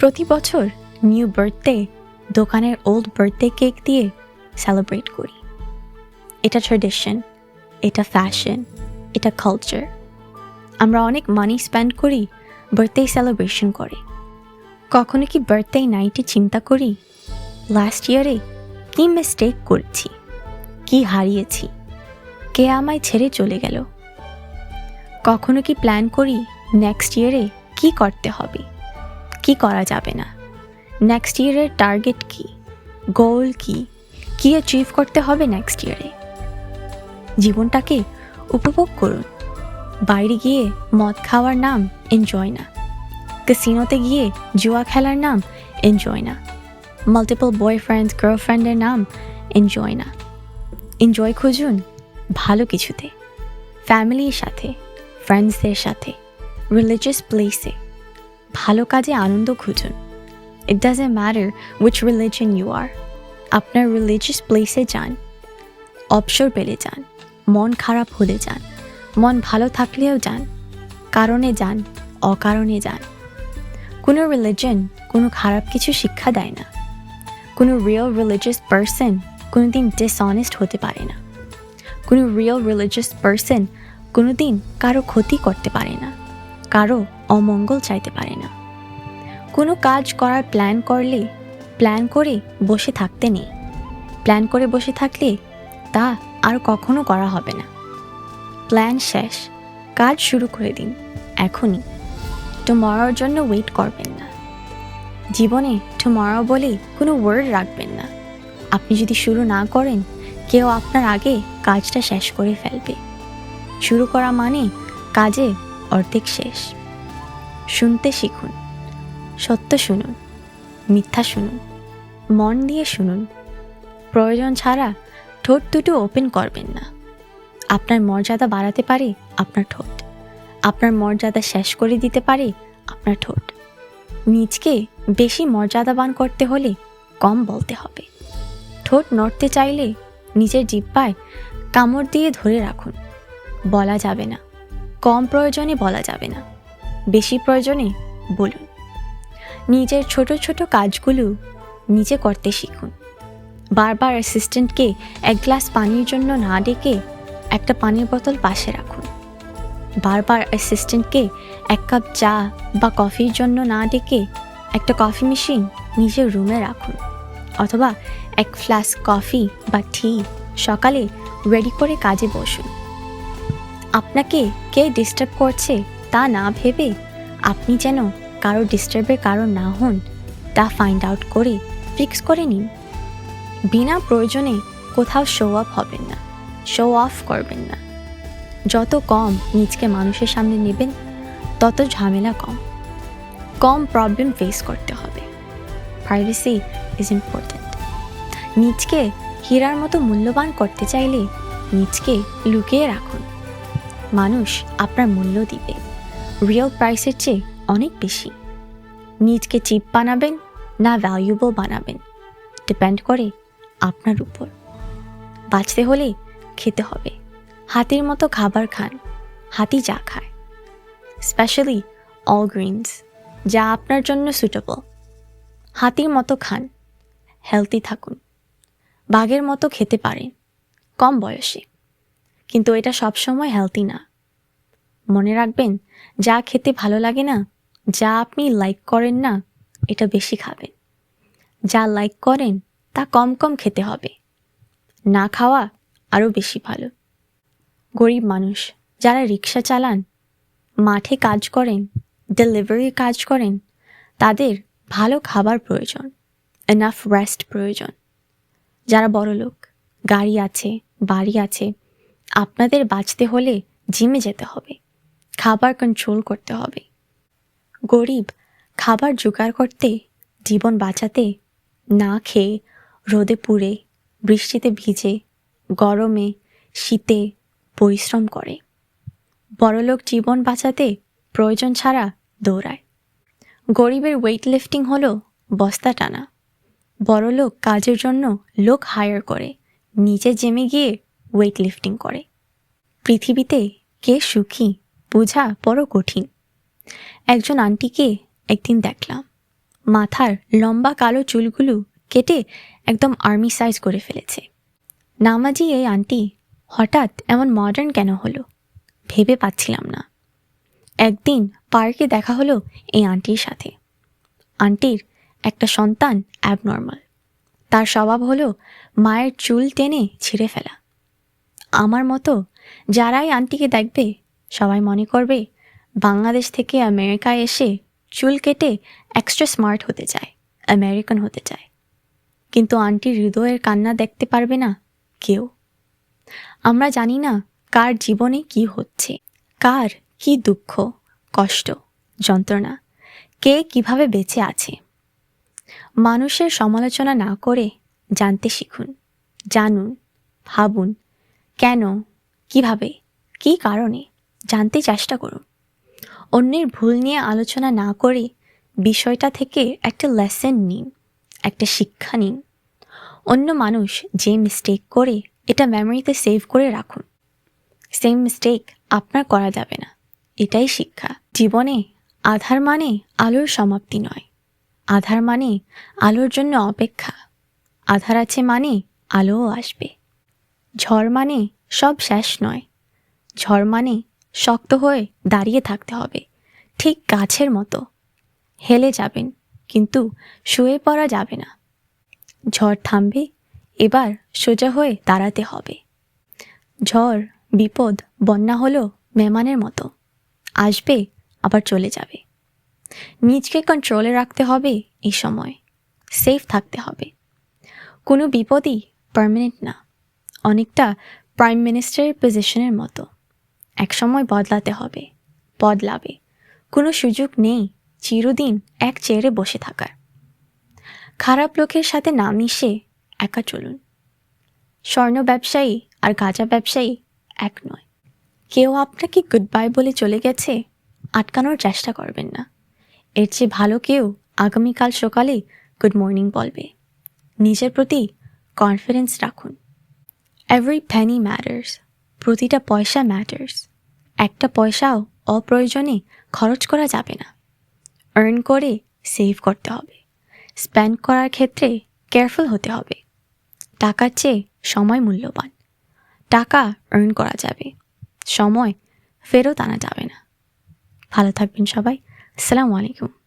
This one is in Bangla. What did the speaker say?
প্রতি বছর নিউ বার্থডে দোকানের ওল্ড বার্থডে কেক দিয়ে সেলিব্রেট করি। এটা ট্রেডিশন এটা ফ্যাশন এটা কালচার আমরা অনেক মানি স্পেন্ড করি বার্থডে সেলিব্রেশন করে। কখনো কি বার্থডে নাইটে চিন্তা করি লাস্ট ইয়ারে কি মিস্টেক করেছি, কি হারিয়েছি, কে আমায় ছেড়ে চলে গেল? কখনো কি প্ল্যান করি নেক্সট ইয়ারে কি করতে হবে? কি করা যাবে না? নেক্সট ইয়ারের টার্গেট কি? গোল কি? কি অ্যাচিভ করতে হবে নেক্সট ইয়ারে জীবনটাকে উপভোগ করুন। বাইরে গিয়ে মদ খাওয়ার নাম এনজয় না। ক্যাসিনোতে গিয়ে জুয়া খেলার নাম এনজয় না। মাল্টিপল বয়ফ্রেন্ডস গার্লফ্রেন্ডের নাম এনজয় না। এনজয় খুঁজুন ভালো কিছুতে। ফ্যামিলির সাথে ফ্রেন্ডসদের সাথে রিলিজিয়াস প্লেসে ভালো কাজে আনন্দ খুঁজুন। It doesn't matter which religion you are আপনার রিলিজিয়াস প্লেসে যান। অবসর পেলে যান। মন খারাপ হলে যান। মন ভালো থাকলেও যান। কারণে যান, অকারণে যান। কোনো রিলিজন কোনো খারাপ কিছু শিক্ষা দেয় না। কোনো রিয়েল রিলিজিয়াস পার্সন কোনো দিন ডিসঅনেস্ট হতে পারে না। কোনো রিয়েল রিলিজিয়াস পার্সন কোনোদিন কারও ক্ষতি করতে পারে না। কারও অমঙ্গল চাইতে পারে না। কোনো কাজ করার প্ল্যান করলে প্ল্যান করে বসে থাকতে নেই। প্ল্যান করে বসে থাকলে তা আর কখনো করা হবে না। প্ল্যান শেষ, কাজ শুরু করে দিন, এখনই। টুমরোর জন্য ওয়েট করবেন না। জীবনে টুমরো বলে কোনো ওয়ার্ড রাখবেন না। আপনি যদি শুরু না করেন, কেউ আপনার আগে কাজটা শেষ করে ফেলবে। শুরু করা মানে কাজে অর্ধেক শেষ। শুনতে শিখুন, সত্য শুনুন, মিথ্যা শুনুন, মন দিয়ে শুনুন। প্রয়োজন ছাড়া ঠোঁট দুটো ওপেন করবেন না। আপনার মর্যাদা বাড়াতে পারে আপনার ঠোঁট। আপনার মর্যাদা শেষ করে দিতে পারে আপনার ঠোঁট। নিজকে বেশি মর্যাদাবান করতে হলে কম বলতে হবে। ঠোঁট নড়তে চাইলে নিজের জিব্বায় কামড় দিয়ে ধরে রাখুন। বলা যাবে না কম প্রয়োজনে বলা যাবে না। বেশি প্রয়োজনে বলুন। নিজের ছোট ছোট কাজগুলো নিজে করতে শিখুন। বারবার অ্যাসিস্ট্যান্টকে এক গ্লাস পানির জন্য না ডেকে একটা পানির বোতল পাশে রাখুন। বারবার অ্যাসিস্ট্যান্টকে এক কাপ চা বা কফির জন্য না ডেকে একটা কফি মেশিন নিজের রুমে রাখুন। অথবা এক ফ্লাস্ক কফি বা টি সকালে রেডি করে কাজে বসুন। আপনাকে কে ডিস্টার্ব করছে তা না ভেবে আপনি যেন কারও ডিস্টার্বের কারণ না হন, তা ফাইন্ড আউট করে ফিক্স করে নিন। বিনা প্রয়োজনে কোথাও শো আপ হবেন না শো অফ করবেন না। যত কম নিজকে মানুষের সামনে নেবেন, তত ঝামেলা কম। কম প্রবলেম ফেস করতে হবে। প্রাইভেসি ইজ ইম্পর্ট্যান্ট নিজকে হীরার মতো মূল্যবান করতে চাইলে নিজকে লুকিয়ে রাখুন। মানুষ আপনার মূল্য দিবে। রিয়েল প্রাইসের চেয়ে অনেক বেশি। নিজকে চিপ বানাবেন না ভ্যালুয়েবল বানাবেন। ডিপেন্ড করে আপনার উপর। বাঁচতে হলে খেতে হবে। হাতির মতো খাবার খান, হাতি যা খায়। স্পেশালি অল গ্রিনস যা আপনার জন্য সুটেবল হাতির মতো খান হেলদি থাকুন। বাঘের মতো খেতে পারেন, কম বয়সে। কিন্তু এটা সবসময় হেলদি না। মনে রাখবেন, যা খেতে ভালো লাগে না, যা আপনি লাইক করেন না, এটা বেশি খাবেন। যা লাইক করেন, তা কম কম খেতে হবে। না খাওয়া আরও বেশি ভালো। গরিব মানুষ, যারা রিক্সা চালান, মাঠে কাজ করেন ডেলিভারির কাজ করেন, তাদের ভালো খাবার প্রয়োজন এনাফ রেস্ট প্রয়োজন। যারা বড় লোক গাড়ি আছে, বাড়ি আছে আপনাদের বাঁচতে হলে জিমে যেতে হবে। খাবার কন্ট্রোল করতে হবে। গরিব, খাবার জোগাড় করতে, জীবন বাঁচাতে, না খেয়ে, রোদে পুড়ে, বৃষ্টিতে ভিজে, গরমে, শীতে পরিশ্রম করে। বড়লোক জীবন বাঁচাতে প্রয়োজন ছাড়া দৌড়ায়। গরিবের ওয়েট লিফটিং হলো বস্তা টানা। বড়লোক কাজের জন্য লোক হায়ার করে নিচে জেমে গিয়ে ওয়েট লিফটিং করে। পৃথিবীতে কে সুখী বোঝা বড় কঠিন। একজন আন্টিকে একদিন দেখলাম। মাথার লম্বা কালো চুলগুলো কেটে একদম আর্মি সাইজ করে ফেলেছে। নামাজি এই আন্টি হঠাৎ এমন মডার্ন কেন হলো? ভেবে পাচ্ছিলাম না। একদিন পার্কে দেখা হলো এই আন্টির সাথে। আন্টির একটা সন্তান অ্যাবনর্মাল তার স্বভাব হলো মায়ের চুল টেনে ছিঁড়ে ফেলা। আমার মতো? যারাই আন্টিকে দেখবে, সবাই মনে করবে, বাংলাদেশ থেকে আমেরিকায় এসে চুল কেটে এক্সট্রা স্মার্ট হতে চায় আমেরিকান হতে চায়। কিন্তু আন্টির হৃদয়ের কান্না দেখতে পারবে না কেউ। আমরা জানি না কার জীবনে কি হচ্ছে, কার কি দুঃখ, কষ্ট, যন্ত্রণা, কে কীভাবে বেঁচে আছে। মানুষের সমালোচনা না করে জানতে শিখুন, জানুন, ভাবুন কেন? কীভাবে? কী কারণে? জানতে চেষ্টা করুন। অন্যের ভুল নিয়ে আলোচনা না করে বিষয়টা থেকে একটা লেসেন নিন, একটা শিক্ষা নিন। অন্য মানুষ যে মিস্টেক করে, এটা মেমোরিতে সেভ করে রাখুন। সেম মিস্টেক আপনার করা যাবে না। এটাই শিক্ষা। জীবনে আধার মানে আলোর সমাপ্তি নয়। আধার মানে আলোর জন্য অপেক্ষা। আধার আছে মানে আলোও আসবে। ঝড় মানে সব শেষ নয়। ঝড় মানে শক্ত হয়ে দাঁড়িয়ে থাকতে হবে, ঠিক গাছের মতো। হেলে যাবেন, কিন্তু শুয়ে পড়া যাবে না। ঝড় থামবে, এবার সোজা হয়ে দাঁড়াতে হবে। ঝড়, বিপদ, বন্যা হলো মেহমানের মতো। আসবে, আবার চলে যাবে। নিজকে কন্ট্রোলে রাখতে হবে এই সময়। সেফ থাকতে হবে। কোনো বিপদই পার্মানেন্ট না। অনেকটা প্রাইম মিনিস্টারের পজিশনের মতো। একসময় বদলাতে হবে, বদলাবে। কোনো সুযোগ নেই চিরদিন এক চেয়ারে বসে থাকার। খারাপ লোকের সাথে না মিশে একা চলুন। স্বর্ণ ব্যবসায়ী আর গাঁজা ব্যবসায়ী এক নয়। কেউ আপনাকে গুড বাই বলে চলে গেছে, আটকানোর চেষ্টা করবেন না। এর চেয়ে ভালো কেউ আগামীকাল সকালে গুড মর্নিং বলবে। নিজের প্রতি কনফিডেন্স রাখুন। এভরি প্যানি ম্যাটার্স প্রতিটা পয়সা ম্যাটার্স একটা পয়সাও অপ্রয়োজনে খরচ করা যাবে না। আর্ন করে সেভ করতে হবে। স্পেন্ড করার ক্ষেত্রে কেয়ারফুল হতে হবে। টাকার চেয়ে সময় মূল্যবান। টাকা আর্ন করা যাবে। সময় ফেরত আনা যাবে না। ভালো থাকবেন সবাই। আসসালামু আলাইকুম।